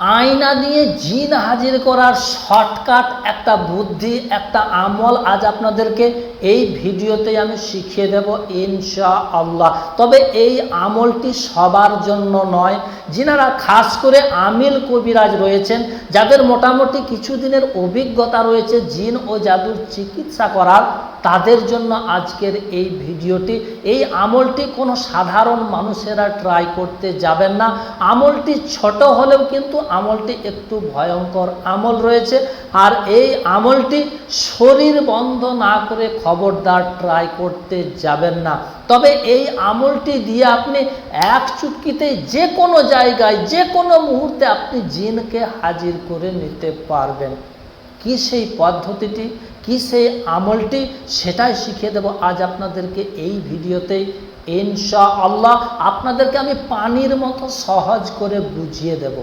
আয়না দিয়ে জিন হাজির করার শর্টকাট, একটা বুদ্ধি, একটা আমল আজ আপনাদেরকে এই ভিডিওতে আমি শিখিয়ে দেব ইনশা আল্লাহ তবে এই আমলটি সবার জন্য নয়। যিনারা খাস করে আমিল কবিরাজ রয়েছেন, যাদের মোটামুটি কিছুদিনের অভিজ্ঞতা রয়েছে জিন ও জাদুর চিকিৎসা করার। তাদের জন্য আজকের এই ভিডিওটি। এই আমলটি কোনো সাধারণ মানুষেরা ট্রাই করতে যাবেন না। আমলটি ছোট হলেও কিন্তু আমলটি একটু ভয়ঙ্কর আমল রয়েছে। আর এই আমলটি শরীর বন্ধ না করে খবরদার ট্রাই করতে যাবেন না। তবে এই আমলটি দিয়ে আপনি এক চুটকিতে যে কোনো জায়গায় যে কোনো মুহূর্তে আপনি জিনকে হাজির করে নিতে পারবেন। কি সেই পদ্ধতিটি, কি সেই আমলটি, সেটাই শিখিয়ে দেব আজ আপনাদেরকে এই ভিডিওতে। ইনশা আল্লাহ আপনাদেরকে আমি পানির মতো সহজ করে বুঝিয়ে দেব।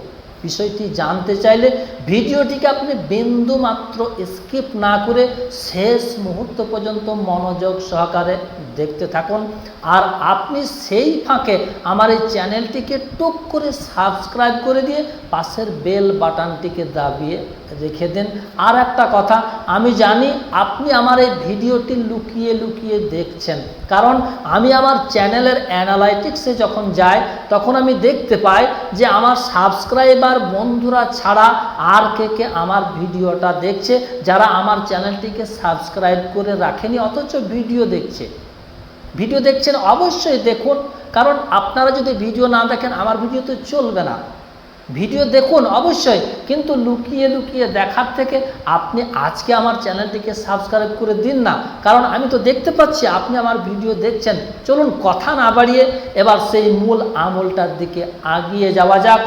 বিষয়টি জানতে চাইলে ভিডিওটিকে আপনি বিন্দু মাত্র স্কিপ না করে শেষ মুহূর্ত পর্যন্ত মনোযোগ সহকারে দেখতে থাকুন। আর আপনি সেই ফাঁকে আমার এই চ্যানেলটিকে টুক করে সাবস্ক্রাইব করে দিয়ে পাশের বেল বাটনটিকে দাবিয়ে রেখে দিন। আর একটা কথা, আমি জানি আপনি আমার এই ভিডিওটি লুকিয়ে লুকিয়ে দেখছেন। কারণ আমি আমার চ্যানেলের অ্যানালাইটিক্সে যখন যাই, তখন আমি দেখতে পাই যে আমার সাবস্ক্রাইবার বন্ধুরা ছাড়া আর কে কে আমার ভিডিওটা দেখছে, যারা আমার চ্যানেলটিকে সাবস্ক্রাইব করে রাখেনি, অথচ ভিডিও দেখছে। ভিডিও দেখছেন অবশ্যই দেখুন, কারণ আপনারা যদি ভিডিও না দেখেন, আমার ভিডিও তো চলবে না। ভিডিও দেখুন অবশ্যই, কিন্তু লুকিয়ে লুকিয়ে দেখার থেকে আপনি আজকে আমার চ্যানেলটিকে সাবস্ক্রাইব করে দিন না। কারণ আমি তো দেখতে পাচ্ছি, আপনি আমার ভিডিও দেখছেন। চলুন কথা না বাড়িয়ে, এবার সেই মূল আমলটার দিকে আগিয়ে যাওয়া যাক।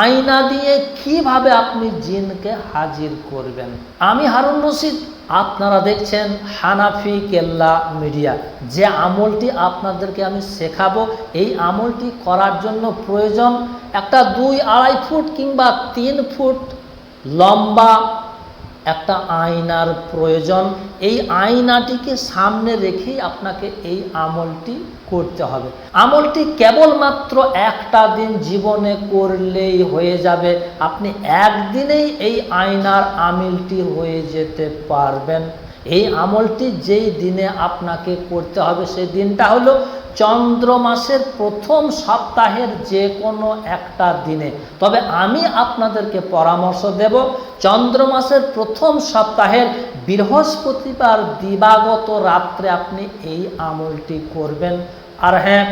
আয়না দিয়ে কীভাবে আপনি জিনকে হাজির করবেন? আমি হারুন রশিদ, আপনারা দেখছেন হানাফি কেল্লা মিডিয়া। যে আমলটি আপনাদেরকে আমি শেখাবো, এই আমলটি করার জন্য প্রয়োজন একটা দুই আড়াই ফুট কিংবা তিন ফুট লম্বা একটা আয়নার প্রয়োজন। এই আয়নাটিকে সামনে রেখেই আপনাকে এই আমলটি করতে হবে। আমলটি কেবলমাত্র একটা দিন জীবনে করলেই হয়ে যাবে। আপনি একদিনেই এই আয়নার আমিলটি হয়ে যেতে পারবেন। এই আমলটি যেই দিনে আপনাকে করতে হবে, সেই দিনটা হলো চন্দ্র মাসের প্রথম সপ্তাহের যে কোনো একটা দিনে। তবে আমি আপনাদেরকে পরামর্শ দেব চন্দ্র মাসের প্রথম সপ্তাহের বৃহস্পতিবার দিবাগত রাত্রে আপনি এই আমলটি করবেন। আর হ্যাঁ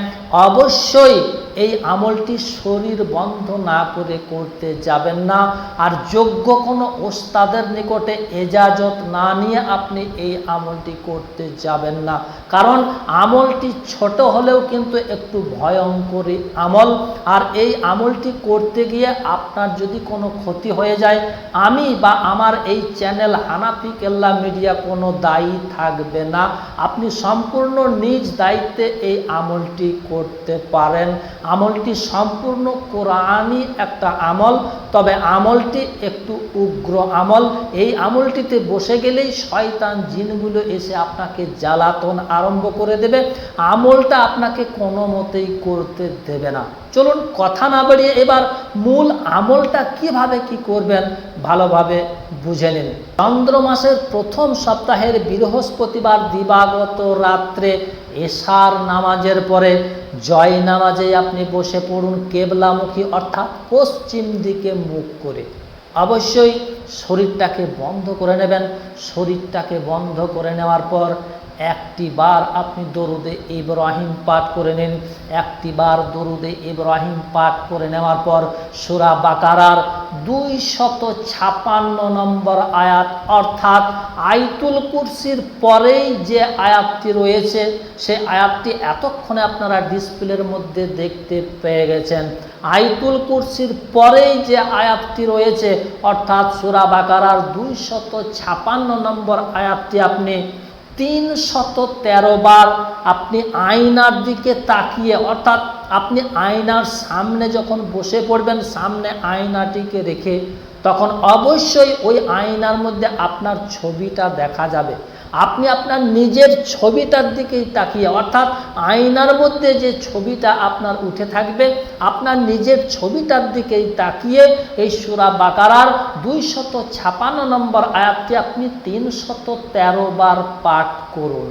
অবশ্যই এই আমলটি শরীর বন্ধ না করে করতে যাবেন না। আর যোগ্য কোনো ওস্তাদের নিকটে এজাজত না নিয়ে আপনি এই আমলটি করতে যাবেন না। কারণ আমলটি ছোট হলেও কিন্তু একটু ভয়ঙ্করী আমল। আর এই আমলটি করতে গিয়ে আপনার যদি কোনো ক্ষতি হয়ে যায়, আমি বা আমার এই চ্যানেল হানাফি কেল্লা মিডিয়া কোনো দায়ী থাকবে না। আপনি সম্পূর্ণ নিজ দায়িত্বে এই আমলটি করতে পারেন। আমলটি সম্পূর্ণ কোরআনই একটা আমল, তবে আমলটি একটু উগ্র আমল। এই আমলটিতে বসে গেলেই শয়তান জিনগুলো এসে আপনাকে জ্বালাতন আরম্ভ করে দেবে। আমলটা আপনাকে কোনো মতেই করতে দেবে না। চলুন কথা না বাড়িয়ে এবার মূল আমলটা কীভাবে কি করবেন ভালোভাবে বুঝে নিন। চন্দ্র মাসের প্রথম সপ্তাহের বৃহস্পতিবার দিবাগত রাত্রে এশার নামাজের পরে জয় নামাজে আপনি বসে পড়ুন কেবলামুখী, অর্থাৎ পশ্চিম দিকে মুখ করে। অবশ্যই শরীরটাকে বন্ধ করে নেবেন। শরীরটাকে বন্ধ করে নেওয়ার পর একটি বার আপনি দরুদে ইব্রাহিম পাঠ করে নিন একটি বার দরুদে ইব্রাহিম পাঠ করে নেওয়ার পর সুরা বাকারার দুই শত ছাপান্ন নম্বর আয়াত, অর্থাৎ আইতুল কুরসির পরেই যে আয়াতটি রয়েছে সে আয়াতটি এতক্ষণে আপনারা ডিসপ্লের মধ্যে দেখতে পেয়ে গেছেন। আইতুল কুরসির পরেই যে আয়াতটি রয়েছে, অর্থাৎ সুরা বাকারার দুই শত ছাপান্ন নম্বর আয়াতটি আপনি তিন শত তেরো বার আপনি আয়নার দিকে তাকিয়ে, অর্থাৎ আপনি আয়নার সামনে যখন বসে পড়বেন, সামনে আয়নাটিকে রেখে তখন অবশ্যই ওই আয়নার মধ্যে আপনার ছবিটা দেখা যাবে। আপনি আপনার নিজের ছবিটার দিকেই তাকিয়ে, অর্থাৎ আয়নার মধ্যে যে ছবিটা আপনার উঠে থাকবে, আপনার নিজের ছবিটার দিকেই তাকিয়ে এই সুরা বাকারার দুইশত ছাপান্ন নম্বর আয়াতটি আপনি তিনশত তেরো বার পাঠ করুন।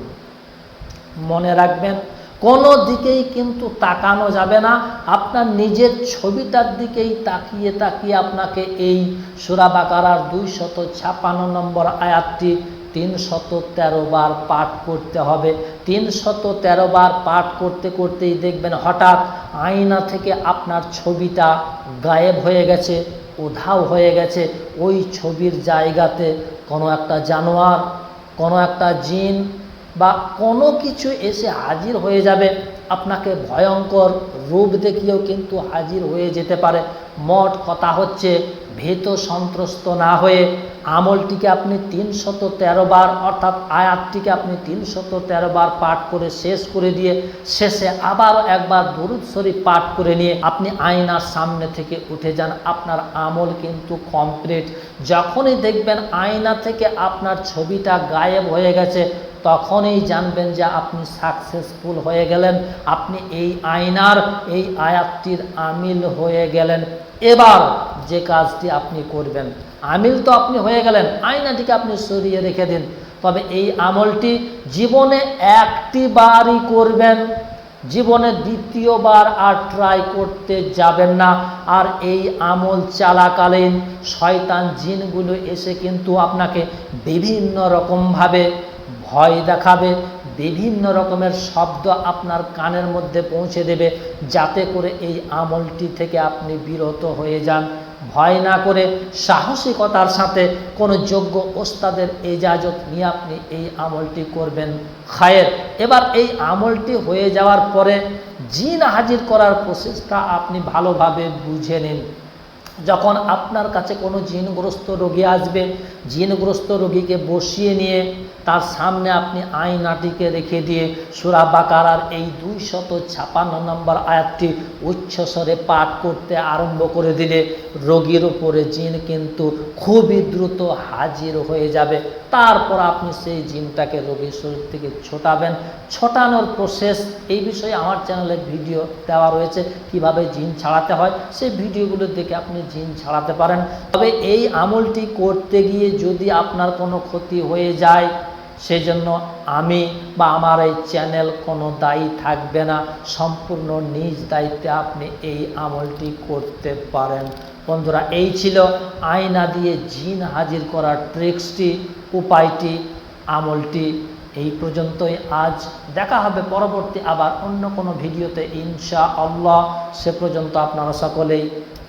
মনে রাখবেন কোনো দিকেই কিন্তু তাকানো যাবে না। আপনার নিজের ছবিটার দিকেই তাকিয়ে তাকিয়ে আপনাকে এই সুরা বাকারার দুইশত ছাপান্ন নম্বর আয়াতটি তিনশত তেরো বার পাঠ করতে হবে। তিনশত তেরো বার পাঠ করতে করতেই দেখবেন হঠাৎ আয়না থেকে আপনার ছবিটা গায়েব হয়ে গেছে, উধাও হয়ে গেছে। ওই ছবির জায়গাতে কোনো একটা জানোয়ার, কোনো একটা জিন কোনো কিছু এসে হাজির হয়ে যাবে, আপনাকে ভয়ঙ্কর রূপ দেখিয়েও কিন্তু হাজির হয়ে যেতে পারে। মোট কথা হচ্ছে, ভীত সন্ত্রস্ত না হয়ে আমলটিকে আপনি তিনশত তেরো বার, অর্থাৎ আয়াতটিকে আপনি তিনশত তেরো বার পাঠ করে শেষ করে দিয়ে, শেষে আবারও একবার দুরুদ শরীফ পাঠ করে নিয়ে আপনি আয়নার সামনে থেকে উঠে যান। আপনার আমল কিন্তু কমপ্লিট। যখনই দেখবেন আয়না থেকে আপনার ছবিটা গায়েব হয়ে গেছে তখনই জানবেন যে আপনি সাকসেসফুল হয়ে গেলেন, আপনি এই আয়নার, এই আয়াতটির আমিল হয়ে গেলেন। এবার যে কাজটি আপনি করবেন, আমিল তো আপনি হয়ে গেলেন, আয়নাটিকে আপনি সরিয়ে রেখে দিন। তবে এই আমলটি জীবনে একটি বারই করবেন, জীবনে দ্বিতীয়বার আর ট্রাই করতে যাবেন না। আর এই আমল চালাকালীন শয়তান জিনগুলো এসে কিন্তু আপনাকে বিভিন্ন রকমভাবে ভয় দেখাবে, বিভিন্ন রকমের শব্দ আপনার কানের মধ্যে পৌঁছে দেবে, যাতে করে এই আমলটি থেকে আপনি বিরত হয়ে যান। ভয় না করে সাহসিকতার সাথে কোনো যোগ্য ওস্তাদের এজাজত নিয়ে আপনি এই আমলটি করবেন। খায়ের, এবার এই আমলটি হয়ে যাওয়ার পরে জিন হাজির করার প্রসেসটা আপনি ভালোভাবে বুঝে নিন। যখন আপনার কাছে কোনো জিনগ্রস্ত রোগী আসবে, জিনগ্রস্ত রোগীকে বসিয়ে নিয়ে তার সামনে আপনি আয়নাটিকে রেখে দিয়ে সুরা বাকারার এই দুই শত ছাপান্ন নম্বর আয়াতটি উচ্চস্বরে পাঠ করতে আরম্ভ করে দিলে রোগীর উপরে জিন কিন্তু খুবই দ্রুত হাজির হয়ে যাবে। তারপর আপনি সেই জিনটাকে রোগীর শরীর থেকে ছোটাবেন। ছোটানোর প্রসেস এই বিষয়ে আমার চ্যানেলে ভিডিও দেওয়া রয়েছে, কীভাবে জিন ছাড়াতে হয়, সেই ভিডিওগুলো দেখে আপনি জিন ছাড়াতে পারেন। তবে এই আমলটি করতে গিয়ে যদি আপনার কোনো ক্ষতি হয়ে যায় সেই জন্য আমি বা আমার এই চ্যানেল কোনো দায়ী থাকবে না। সম্পূর্ণ নিজ দায়িত্বে আপনি এই আমলটি করতে পারেন। বন্ধুরা, এই ছিল আয়না দিয়ে জিন হাজির করার ট্রিক্সটি, উপায়টি, আমলটি। এই পর্যন্তই। আজ দেখা হবে পরবর্তী আবার অন্য কোনো ভিডিওতে ইনশা আল্লাহ সে পর্যন্ত আপনারা সকলেই